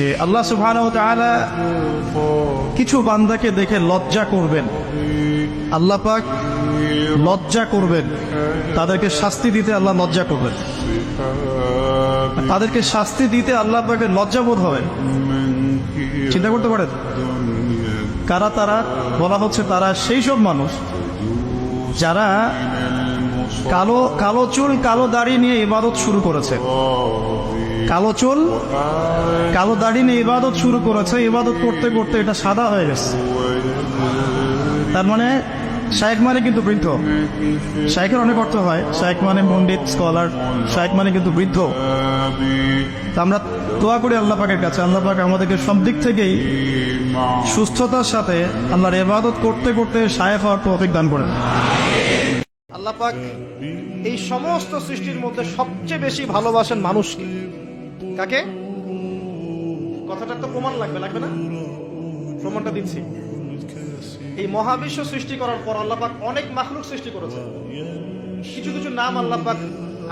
যে আল্লাহ ওয়া কিছু বান্দাকে দেখে লজ্জা করবেন। আল্লাহ পাক লজ্জা করবেন। তাদেরকে শাস্তি দিতে আল্লাহ লজ্জা করবেন। তাদেরকে শাস্তি দিতে আল্লাহ পাকে লজ্জা বোধ হবে। চিন্তা করতে পারেন? কারা তারা? বলা হচ্ছে তারা সেই সব মানুষ যারা কালো কালো চুল, কালো দাড়ি নিয়ে ইবাদত শুরু করেছে। কালো চুল, কালো দাড়ি নিয়ে ইবাদত শুরু করেছে। ইবাদত করতে করতে এটা সাদা হয়ে গেছে। তার মানে শায়েক মানে কিন্তু বৃদ্ধ। শায়েকের অনেক অর্থ হয় শায়েক মানে পণ্ডিত, স্কলার শায়েক মানে কিন্তু বৃদ্ধ। আমরা দোয়া করি আল্লাহ পাকের কাছে। আল্লাহ পাক আমাদেরকে সব দিক থেকেই সুস্থতার সাথে আল্লাহর ইবাদত করতে করতে শায়েক হওয়ার তৌফিক দান করেন। আল্লাহ পাক এই সমস্ত সৃষ্টির মধ্যে সবচেয়ে বেশি ভালোবাসেন মানুষকে। কাকে? কথাটা তো প্রমাণ লাগবে লাগবে না? প্রমাণটা দিচ্ছি। এই মহাবিশ্ব সৃষ্টি করার পর আল্লাহ পাক অনেক মাখলুক সৃষ্টি করেছেন। কিছু কিছু নাম আল্লাহ পাক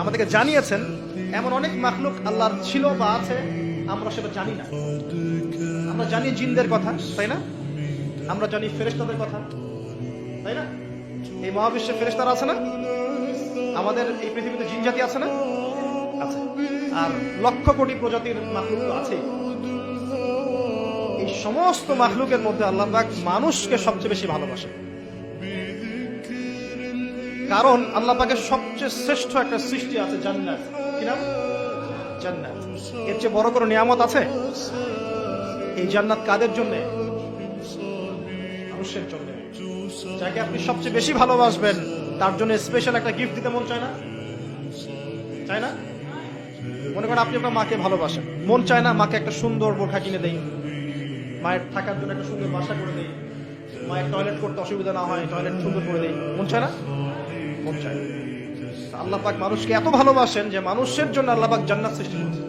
আমাদেরকে জানিয়েছেন। এমন অনেক মাখলুক আল্লাহর ছিল বা আছে, আমরা সেটা জানি না। আমরা জানি জিনদের কথা, তাই না? আমরা জানি ফেরেশতাদের কথা, তাই না? এই মহাবিশ্বে ফেরেশতারা আছে না? আমাদের এই পৃথিবীতে জিন জাতি আছে না? আছে। আর লক্ষ কোটি প্রজাতির মাখলুক তো আছেই। এই সমস্ত মাখলুকের মধ্যে আল্লাহ মানুষকে সবচেয়ে বেশি ভালোবাসে কারণ আল্লাহ পাকের সবচেয়ে শ্রেষ্ঠ একটা সৃষ্টি আছে জান্নাত। কি নাম? জান্নাত। এর চেয়ে বড় কোনো নিয়ামত আছে? এই জান্নাত কাদের জন্য? মানুষের জন্য। যাকে আপনি সবচেয়ে বেশি ভালোবাসবেন, তার জন্য স্পেশাল একটা গিফট দিতে মন চায় না? চায় না? মনে করেন আপনি আপনার মাকে ভালোবাসেন। মন চায় না মাকে একটা সুন্দর বোরখা কিনে দেয় মায়ের থাকার জন্য একটা সুন্দর বাসা করে দেয় মায়ের টয়লেট করতে অসুবিধা না হয় টয়লেট সুন্দর করে দেয় মন চায় না? মন চায় আল্লাহ পাক মানুষকে এত ভালোবাসেন যে মানুষের জন্য আল্লাহ পাক জান্নাত সৃষ্টি করেছেন।